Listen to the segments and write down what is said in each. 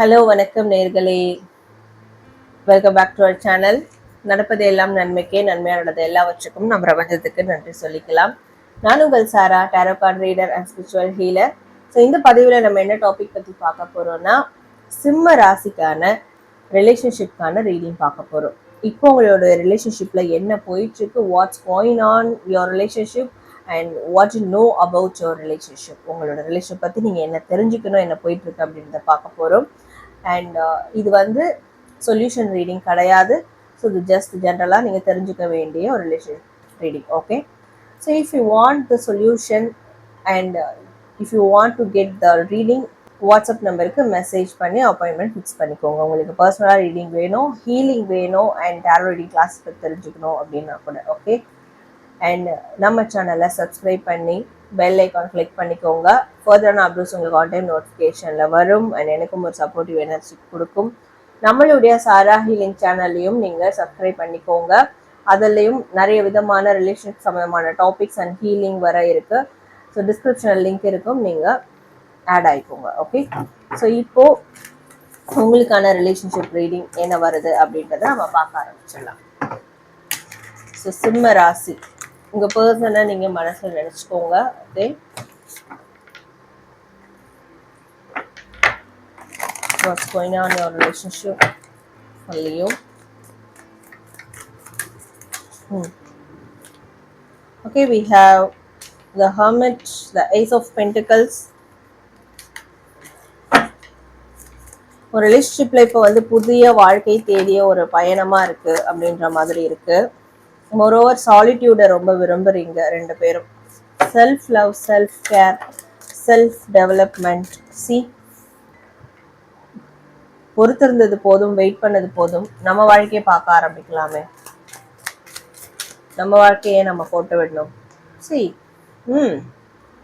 Hello வணக்கம் நேர்களே. Welcome back to our channel நடப்பது எல்லாம் நன்மைக்கே நன்மையானது எல்லாவற்றுக்கும் நம் பிரபஞ்சத்துக்கு நன்றி சொல்லிக்கலாம். நான் உங்கள் Sara tarot card reader and spiritual healer so இந்த பதிவில் நம்ம என்ன டாபிக் பற்றி பார்க்க போகிறோம்னா சிம்ம ராசிக்கான ரிலேஷன்ஷிப்கான ரீடிங் பார்க்க போகிறோம் இப்போ உங்களோட ரிலேஷன்ஷிப்பில் என்ன போயிட்டுருக்கு? What's going on your relationship and what you know about your relationship உங்களோட ரிலேஷன் பற்றி நீங்கள் என்ன தெரிஞ்சுக்கணும் என்ன போயிட்டுருக்கு அப்படின்றத பார்க்க போகிறோம் அண்ட் uh, இது வந்து சொல்யூஷன் ரீடிங் கிடையாது. ஸோ இது ஜஸ்ட் ஜென்ரலாக நீங்கள் தெரிஞ்சுக்க வேண்டிய ஒரு relation reading okay so if you want the solution and if you want to get the reading WhatsApp நம்பருக்கு மெசேஜ் பண்ணி அப்பாயின்மெண்ட் ஃபிக்ஸ் பண்ணிக்கோங்க. உங்களுக்கு பர்சனலாக ரீடிங் வேணும் ஹீலிங் வேணும் அண்ட் டேரோ ரீடிங் கிளாஸ் தெரிஞ்சுக்கணும் அப்படின்னா கூட ஓகே அண்ட் நம்ம சேனலை சப்ஸ்கிரைப் பண்ணி பெல் ஐக்கான் கிளிக் பண்ணிக்கோங்க. ஃபர்தரான அப்டேட்ஸ் உங்களுக்கு ஆன் நோட்டிஃபிகேஷனில் வரும். அண்ட் எனக்கும் ஒரு சப்போர்ட்டிவ் எனர்ஜி கொடுக்கும். நம்மளுடைய சாரா ஹீலிங் சேனல்லையும் நீங்கள் சப்ஸ்கிரைப் பண்ணிக்கோங்க. அதுலேயும் நிறைய விதமான ரிலேஷன்ஷிப் சம்மந்தமான டாபிக்ஸ் அண்ட் ஹீலிங் வர இருக்குது ஸோ டிஸ்கிரிப்ஷனில் லிங்க் இருக்கும். நீங்கள் ஆட் ஆகிக்கோங்க ஓகே ஸோ இப்போ உங்களுக்கான ரிலேஷன்ஷிப் ரீடிங் என்ன வருது அப்படின்றத நம்ம பார்க்க ஆரம்பிச்சிடலாம். ஸோ சிம்ம ராசி. உங்க பர்சனை நீங்க மனசுல நினச்சிக்கோங்க okay what's going on in your relationship for Leo. Hmm. Okay, we have the Hermit, the ஒரு ரிலேஷன்ஷிப்பில் இப்போ வந்து புதிய வாழ்க்கை தேடிய ஒரு பயணமாக இருக்குது அப்படின்ற மாதிரி இருக்குது மொரோவர் சாலிட்யூடை ரொம்ப விரும்புறீங்க ரெண்டு பேரும். Self love self care self development C பொறுத்திருந்தது போதும் வெயிட் பண்ணது போதும் நம்ம வாழ்க்கையை பார்க்க ஆரம்பிக்கலாமே. நம்ம வாழ்க்கையை நம்ம போட்டு விடணும். சி ம்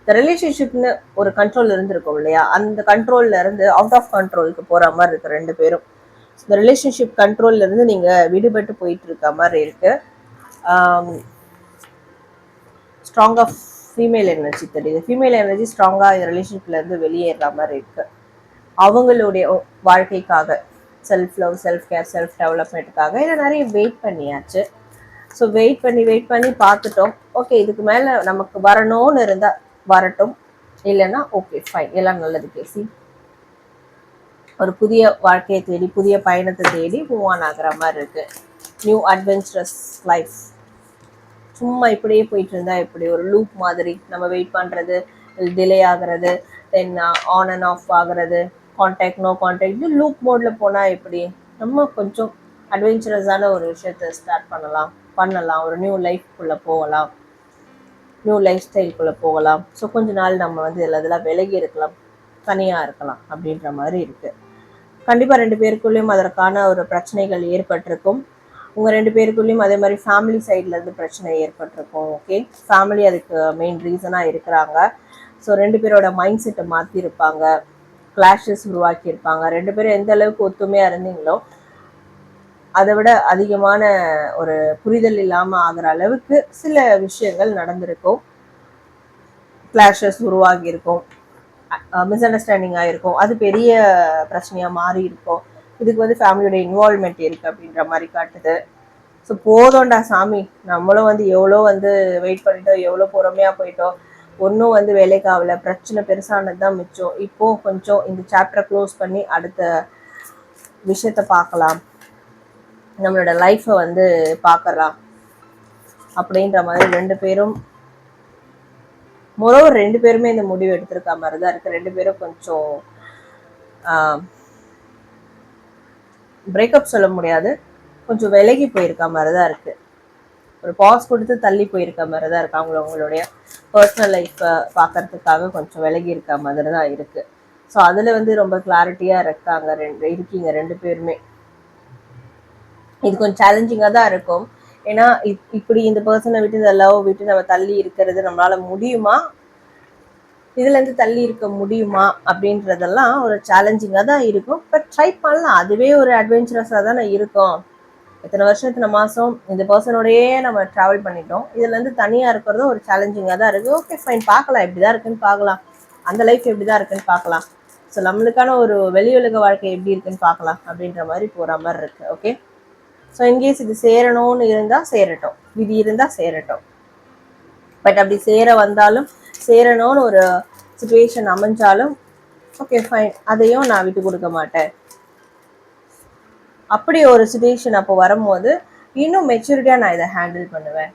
இந்த ரிலேஷன்ஷிப்னு ஒரு கண்ட்ரோல் இருந்திருக்கும் இல்லையா? அந்த கண்ட்ரோல்ல இருந்து அவுட் ஆஃப் கண்ட்ரோலுக்கு போற மாதிரி இருக்கு ரெண்டு பேரும். இந்த ரிலேஷன்ஷிப் கண்ட்ரோல்ல இருந்து நீங்க விடுபட்டு போயிட்டு இருக்க மாதிரி இருக்கு. ஸ்ட்ராங்காக ஃபீமேல் எனர்ஜி தெரியுது. ஃபீமேல் எனர்ஜி ஸ்ட்ராங்காக ரிலேஷன்ஷிப்ல ரிலேஷன்ஷிப்லேருந்து வெளியேற மாதிரி இருக்குது அவங்களுடைய வாழ்க்கைக்காக self love self care self டெவலப்மெண்ட்டுக்காக இதை நிறைய வெயிட் பண்ணியாச்சு. ஸோ வெயிட் பண்ணி வெயிட் பண்ணி பார்த்துட்டோம். ஓகே இதுக்கு மேலே நமக்கு வரணும்னு இருந்தால் வரட்டும். இல்லைன்னா ஓகே ஃபைன் எல்லாம் நல்லது பேசி. ஒரு புதிய வாழ்க்கையை தேடி புதிய பயணத்தை தேடி மூவ் ஆன் ஆகிற மாதிரி இருக்குது நியூ அட்வென்ச்சரஸ் லைஃப் சும்மா இப்படியே போயிட்டு இருந்தா இப்படி ஒரு லூப் மாதிரி நம்ம வெயிட் பண்றது டிலே ஆகிறது தென் ஆன் அண்ட் ஆஃப் ஆகிறது கான்டாக்ட் நோ கான்டாக்ட் லூப் மோட்ல போனா எப்படி? நம்ம கொஞ்சம் அட்வென்ச்சரஸான ஒரு விஷயத்த ஸ்டார்ட் பண்ணலாம் பண்ணலாம். ஒரு நியூ லைஃப்குள்ள போகலாம். நியூ லைஃப் ஸ்டைல்குள்ள போகலாம். ஸோ கொஞ்ச நாள் நம்ம வந்து இதில் இதெல்லாம் விலகி இருக்கலாம். தனியாக இருக்கலாம் அப்படின்ற மாதிரி இருக்குது கண்டிப்பாக ரெண்டு பேருக்குள்ளேயும் அதற்கான ஒரு பிரச்சனைகள் ஏற்பட்டிருக்கும். உங்கள் ரெண்டு பேருக்குள்ளேயும் அதே மாதிரி ஃபேமிலி சைட்லேருந்து பிரச்சனை ஏற்பட்டிருக்கும் ஓகே ஃபேமிலி அதுக்கு மெயின் ரீசனாக இருக்கிறாங்க. ஸோ ரெண்டு பேரோட மைண்ட் செட்டை மாற்றிருப்பாங்க கிளாஷஸ் உருவாக்கியிருப்பாங்க ரெண்டு பேரும் எந்த அளவுக்கு ஒத்துமையாக இருந்தீங்களோ அதை விட அதிகமான ஒரு புரிதல் இல்லாமல் ஆகிற அளவுக்கு சில விஷயங்கள் நடந்திருக்கும். கிளாஷஸ் உருவாகியிருக்கும் மிஸ் அண்டர்ஸ்டாண்டிங் ஆகிருக்கும் அது பெரிய பிரச்சனையாக மாறி இருக்கும். இதுக்கு வந்து ஃபேமிலியோட இன்வால்மெண்ட் இருக்கு அப்படின்ற மாதிரி காட்டுது. ஸோ போதோண்டா சாமி. நம்மளும் வந்து எவ்வளோ வந்து வெயிட் பண்ணிட்டோம் எவ்வளோ பொறுமையா போயிட்டோம். ஒன்றும் வந்து வேலைக்கு ஆகல. பிரச்சனை பெருசானது தான் மிச்சம். இப்போ கொஞ்சம் இந்த சாப்டரை க்ளோஸ் பண்ணி அடுத்த விஷயத்த பார்க்கலாம். நம்மளோட லைஃப்பை வந்து பார்க்கலாம். அப்படின்ற மாதிரி ரெண்டு பேரும் மொரோவர் ரெண்டு பேருமே இந்த முடிவு எடுத்திருக்க மாதிரி தான் இருக்குது ரெண்டு பேரும் கொஞ்சம் பிரேக்கப் சொல்ல முடியாது. கொஞ்சம் விலகி போயிருக்க மாதிரி தான் இருக்கு. ஒரு பாஸ் கொடுத்து தள்ளி போயிருக்க மாதிரி தான் இருக்கு. அவங்கள அவங்களுடைய பர்சனல் லைஃப்பை பார்க்கறதுக்காக கொஞ்சம் விலகி இருக்க மாதிரி தான் இருக்கு. ஸோ அதில் வந்து ரொம்ப கிளாரிட்டியாக இருக்காங்க ரெண்டு இருக்கீங்க ரெண்டு பேருமே. இது கொஞ்சம் சேலஞ்சிங்காக தான் இருக்கும். ஏன்னா இப்- இப்படி இந்த பர்சனை விட்டு இந்த லவ் விட்டு நம்ம தள்ளி இருக்கிறது நம்மளால முடியுமா? இதுலேருந்து தள்ளி இருக்க முடியுமா அப்படின்றதெல்லாம் ஒரு சேலஞ்சிங்காக தான் இருக்கும். பட் ட்ரை பண்ணலாம். அதுவே ஒரு அட்வென்ச்சரஸாக தானே இருக்கும். இத்தனை வருஷம் இத்தனை மாதம் இந்த பர்சனோடயே நம்ம ட்ராவல் பண்ணிட்டோம். இதுலேருந்து தனியாக இருக்கிறதும் ஒரு சேலஞ்சிங்காக தான் இருக்குது ஓகே ஃபைன் பார்க்கலாம். எப்படி தான் இருக்குன்னு பார்க்கலாம். அந்த லைஃப் எப்படி தான் இருக்குன்னு பார்க்கலாம். ஸோ நம்மளுக்கான ஒரு வெளி உலக வாழ்க்கை எப்படி இருக்குன்னு பார்க்கலாம். அப்படின்ற மாதிரி போகிற மாதிரி இருக்குது ஓகே ஸோ இன்கேஸ் இது சேரணும்னு இருந்தால் சேரட்டும். விதி இருந்தால் சேரட்டும். பட் அப்படி சேர வந்தாலும் சேரணும்னு ஒரு சுச்சுவேஷன் அமைஞ்சாலும் ஓகே ஃபைன் அதையும் நான் விட்டு கொடுக்க மாட்டேன். அப்படி ஒரு சுச்சுவேஷன் அப்போ வரும்போது இன்னும் மெச்சூரிட்டியாக நான் இதை ஹேண்டில் பண்ணுவேன்.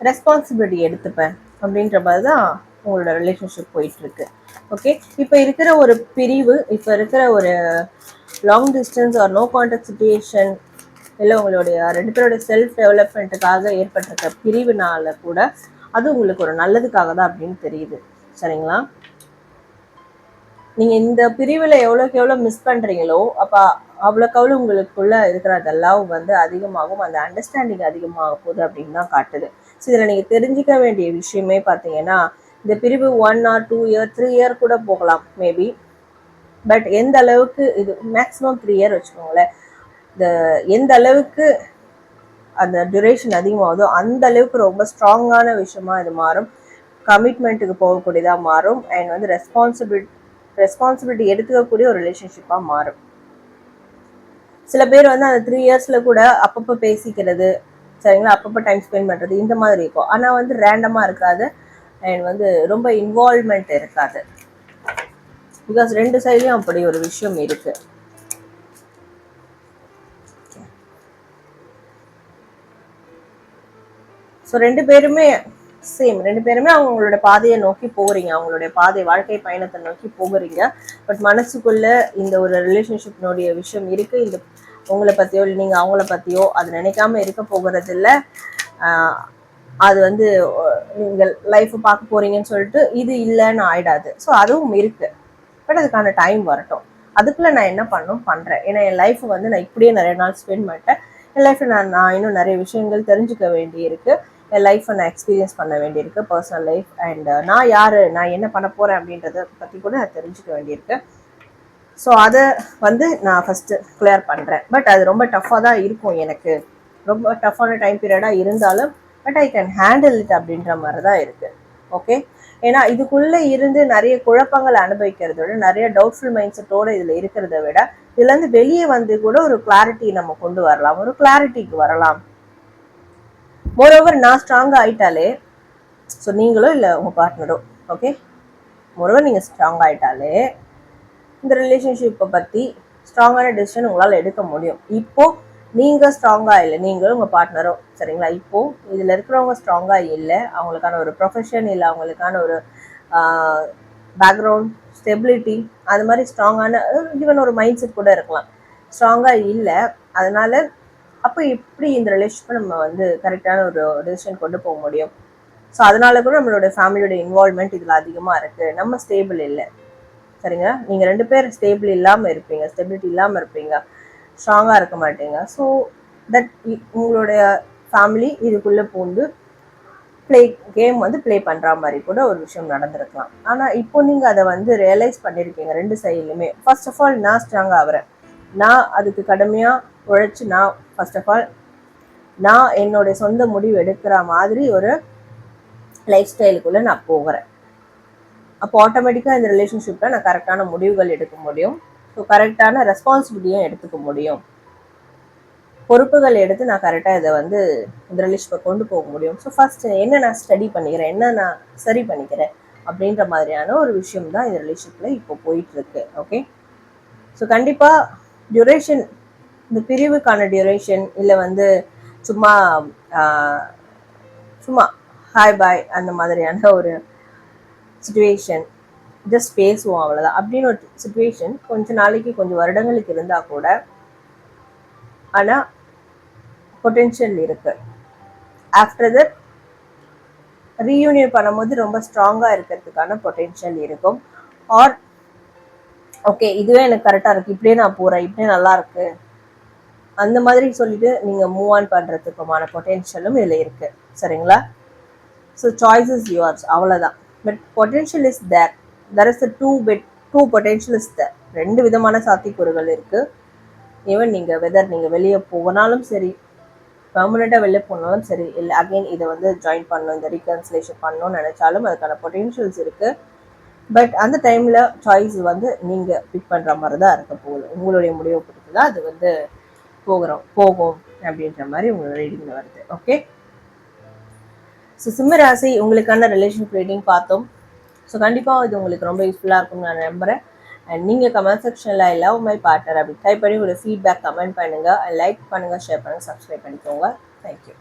ரெஸ்பான்சிபிலிட்டி எடுத்துப்பேன். அப்படின்ற மாதிரி தான் உங்களோட ரிலேஷன்ஷிப் போயிட்டுருக்கு. ஓகே இப்போ இருக்கிற ஒரு பிரிவு இப்போ இருக்கிற ஒரு long distance or no contact situation இல்லை உங்களுடைய ரெண்டு பேரோட செல்ஃப் டெவலப்மெண்ட்டுக்காக ஏற்பட்டிருக்க பிரிவினால கூட அது உங்களுக்கு ஒரு நல்லதுக்காக தான் அப்படின்னு தெரியுது. சரிங்களா? நீங்கள் இந்த பிரிவில் எவ்வளோக்கு எவ்வளோ மிஸ் பண்ணுறீங்களோ அப்போ அவ்வளோக்கு அவ்வளோ உங்களுக்குள்ள இருக்கிற அந்த லவ் வந்து அதிகமாகும். அந்த அண்டர்ஸ்டாண்டிங் அதிகமாக போகுது அப்படின்னு தான் காட்டுது. ஸோ இதில் நீங்கள் தெரிஞ்சுக்க வேண்டிய விஷயமே பார்த்தீங்கன்னா இந்த பிரிவு one or two year three year கூட போகலாம் மேபி பட் எந்த அளவுக்கு இது மேக்ஸிமம் த்ரீ இயர் வச்சுக்கோங்களேன். இந்த எந்த அளவுக்கு அந்த டியூரேஷன் அதிகமாகுதோ அந்த அளவுக்கு ரொம்ப ஸ்ட்ராங்கான விஷயமா இது மாறும். கமிட்மெண்ட்டுக்கு போகக்கூடியதாக மாறும். அண்ட் வந்து ரெஸ்பான்சிபிலிட்டி ரெஸ்பான்சிபிலிட்டி எடுத்துக்கக்கூடிய ஒரு ரிலேஷன்ஷிப்பாக மாறும். சில பேர் வந்து அந்த த்ரீ இயர்ஸில் கூட அப்பப்போ பேசிக்கிறது சரிங்களா? அப்பப்போ டைம் ஸ்பெண்ட் பண்ணுறது இந்த மாதிரி இருக்கும். ஆனால் வந்து ரேண்டமாக இருக்காது. அண்ட் வந்து ரொம்ப இன்வால்மெண்ட் இருக்காது. பிகாஸ் ரெண்டு சைட்லையும் அப்படி ஒரு விஷயம் இருக்குது ஸோ ரெண்டு பேருமே சேம் ரெண்டு பேருமே அவங்களோட பாதையை நோக்கி போகிறீங்க அவங்களுடைய பாதை வாழ்க்கை பயணத்தை நோக்கி போகிறீங்க. பட் மனசுக்குள்ள இந்த ஒரு ரிலேஷன்ஷிப்னுடைய விஷயம் இருக்கு. இந்த உங்களை பற்றியோ இல்லை நீங்கள் அவங்கள பற்றியோ அது நினைக்காம இருக்க போகிறது இல்லை அது வந்து நீங்கள் லைஃப் பார்க்க போறீங்கன்னு சொல்லிட்டு இது இல்லைன்னு ஆயிடாது. ஸோ அதுவும் இருக்கு. பட் அதுக்கான டைம் வரட்டும். அதுக்குள்ள நான் என்ன பண்ணும்? பண்ணுறேன் ஏன்னா என் லைஃப் வந்து நான் இப்படியே நிறைய நாள் ஸ்பெண்ட் பண்ணிட்டேன். என் லைஃப்பில் நான் நான் இன்னும் நிறைய விஷயங்கள் தெரிஞ்சுக்க வேண்டி இருக்குது என் லைஃப்பை நான் எக்ஸ்பீரியன்ஸ் பண்ண வேண்டியிருக்கு பர்சனல் லைஃப் அண்ட் நான் யாரு நான் என்ன பண்ண போறேன் அப்படின்றத பத்தி கூட நான் தெரிஞ்சுக்க வேண்டியிருக்கு. ஸோ அதை வந்து நான் ஃபஸ்ட்டு கிளியர் பண்ணுறேன் பட் அது ரொம்ப டஃப்பாக தான் இருக்கும் எனக்கு. ரொம்ப டஃப்பான டைம் பீரியடாக இருந்தாலும் but I can handle it அப்படின்ற மாதிரி தான் இருக்குது ஓகே ஏன்னா இதுக்குள்ளே இருந்து நிறைய குழப்பங்களை அனுபவிக்கிறத விட நிறைய டவுட்ஃபுல் மைண்ட் செட்டோடு இதில் இருக்கிறத விட இதுலேருந்து வெளியே வந்து கூட ஒரு கிளாரிட்டி நம்ம கொண்டு வரலாம். ஒரு கிளாரிட்டிக்கு வரலாம். மோரோவர் நான் ஸ்ட்ராங்காக ஆயிட்டாலே ஸோ நீங்களோ இல்லை உங்கள் பார்ட்னரோ ஓகே மோரோவர் நீங்கள் ஸ்ட்ராங் ஆயிட்டாலே இந்த ரிலேஷன்ஷிப்பை பற்றி ஸ்ட்ராங்கான டெசிஷன் உங்களால் எடுக்க முடியும். இப்போ நீங்கள் ஸ்ட்ராங்காக இல்லை நீங்களும் உங்கள் பார்ட்னரோ சரிங்களா? இப்போது இதில் இருக்கிறவங்க ஸ்ட்ராங்காக இல்லை அவங்களுக்கான ஒரு ப்ரொஃபஷன் இல்லை அவங்களுக்கான ஒரு பேக்ரவுண்ட் ஸ்டெபிலிட்டி அது மாதிரி ஸ்ட்ராங்கான ஈவன் ஒரு மைண்ட் செட் கூட இருக்கலாம். ஸ்ட்ராங்காக இல்லை அதனால அப்போ எப்படி இந்த ரிலேஷன் நம்ம வந்து கரெக்டான ஒரு டிசிஷன் கொண்டு போக முடியும்? ஸோ அதனால கூட நம்மளோட ஃபேமிலியோட இன்வால்மெண்ட் இதில் அதிகமாக இருக்குது நம்ம ஸ்டேபிள் இல்லை. சரிங்க? நீங்கள் ரெண்டு பேர் ஸ்டேபிள் இல்லாமல் இருப்பீங்க. ஸ்டெபிலிட்டி இல்லாமல் இருப்பீங்க. ஸ்ட்ராங்காக இருக்க மாட்டீங்க. ஸோ தட் உங்களுடைய ஃபேமிலி இதுக்குள்ளே பூந்து ப்ளே கேம் வந்து ப்ளே பண்ணுற மாதிரி கூட ஒரு விஷயம் நடந்திருக்கலாம். ஆனால் இப்போ நீங்கள் அதை வந்து ரியலைஸ் பண்ணியிருக்கீங்க ரெண்டு சைட்லையுமே ஃபர்ஸ்ட் ஆஃப் ஆல் நான் ஸ்ட்ராங்காக ஆகிறேன் நான் அதுக்கு கடுமையாக உழைச்சி நான் ஃபர்ஸ்ட் ஆஃப் ஆல் நான் என்னுடைய சொந்த முடிவு எடுக்கிற மாதிரி ஒரு லைஃப் ஸ்டைலுக்குள்ளே நான் போகிறேன். அப்போ ஆட்டோமேட்டிக்காக இந்த ரிலேஷன்ஷிப்பில் நான் கரெக்டான முடிவுகள் எடுக்க முடியும். ஸோ கரெக்டான ரெஸ்பான்சிபிலிட்டியும் எடுத்துக்க முடியும். பொறுப்புகள் எடுத்து நான் கரெக்டாக இதை வந்து இந்த ரிலேஷன்ஷிப்பை கொண்டு போக முடியும். ஸோ ஃபர்ஸ்ட் என்ன நான் ஸ்டடி பண்ணிக்கிறேன் என்ன நான் சரி பண்ணிக்கிறேன் அப்படின்ற மாதிரியான ஒரு விஷயம் தான் இந்த ரிலேஷன்ஷிப்பில் இப்போ போயிட்டு இருக்கு. ஓகே ஸோ கண்டிப்பாக டியூரேஷன் இந்த பிரிவுக்கான டியூரேஷன் இல்லை வந்து சும்மா சும்மா ஹாய் பாய் அந்த மாதிரியான ஒரு சுச்சுவேஷன் ஜஸ்ட் பேசுவோம் அவ்வளோதான் அப்படின்னு ஒரு சுச்சுவேஷன் கொஞ்ச நாளைக்கு கொஞ்சம் வருடங்களுக்கு இருந்தால் கூட ஆனால் பொட்டென்ஷியல் இருக்குது ஆஃப்டர் தட் ரீயூனியன் பண்ணும்போது ரொம்ப ஸ்ட்ராங்காக இருக்கிறதுக்கான பொட்டென்ஷியல் இருக்கும். ஆர் ஓகே இதுவே எனக்கு கரெக்டாக இருக்குது இப்படியே நான் போகிறேன் இப்படியே நல்லா இருக்கு. அந்த மாதிரி சொல்லிட்டு நீங்கள் மூவ் ஆன் பண்ணுறதுக்குமான பொட்டென்ஷியலும் இதில் இருக்குது சரிங்களா? ஸோ சாய்ஸ் இஸ் யுவர்ஸ் அவ்வளோதான் but potential is there there is two bad too potential is there ரெண்டு விதமான சாத்தியக்கூறுகள் இருக்குது ஈவன் நீங்கள் வெதர் நீங்கள் வெளியே போனாலும் சரி பெர்மனெண்ட்டாக வெளியே போனாலும் சரி இல்லை அகெயின் இதை வந்து ஜாயின் பண்ணணும் இந்த ரீகன்சிலேஷன் பண்ணணும்னு நினச்சாலும் அதுக்கான பொட்டென்ஷியல்ஸ் இருக்குது பட் அந்த டைமில் சாய்ஸ் வந்து நீங்கள் பிக் பண்ணுற மாதிரி தான் இருக்க போகுது. உங்களுடைய முடிவை பொறுத்து தான் அது வந்து போகிறோம். போகும் அப்படின்ற மாதிரி உங்களோட ரீடிங்கில் வருது. ஓகே ஸோ சிம்ம ராசி உங்களுக்கான ரிலேஷன்ஷிப் ரீடிங் பார்த்தோம். ஸோ கண்டிப்பாக இது உங்களுக்கு ரொம்ப யூஸ்ஃபுல்லாக இருக்கும்னு நான் நம்புகிறேன் அண்ட் நீங்கள் கமெண்ட் செக்ஷனில் லவ் மை பார்ட்னர் அப்படி டைப் பண்ணி உங்களோட ஃபீட்பேக் கமெண்ட் பண்ணுங்கள் லைக் பண்ணுங்கள் ஷேர் பண்ணுங்கள் சப்ஸ்கிரைப் பண்ணிக்கோங்க. Thank you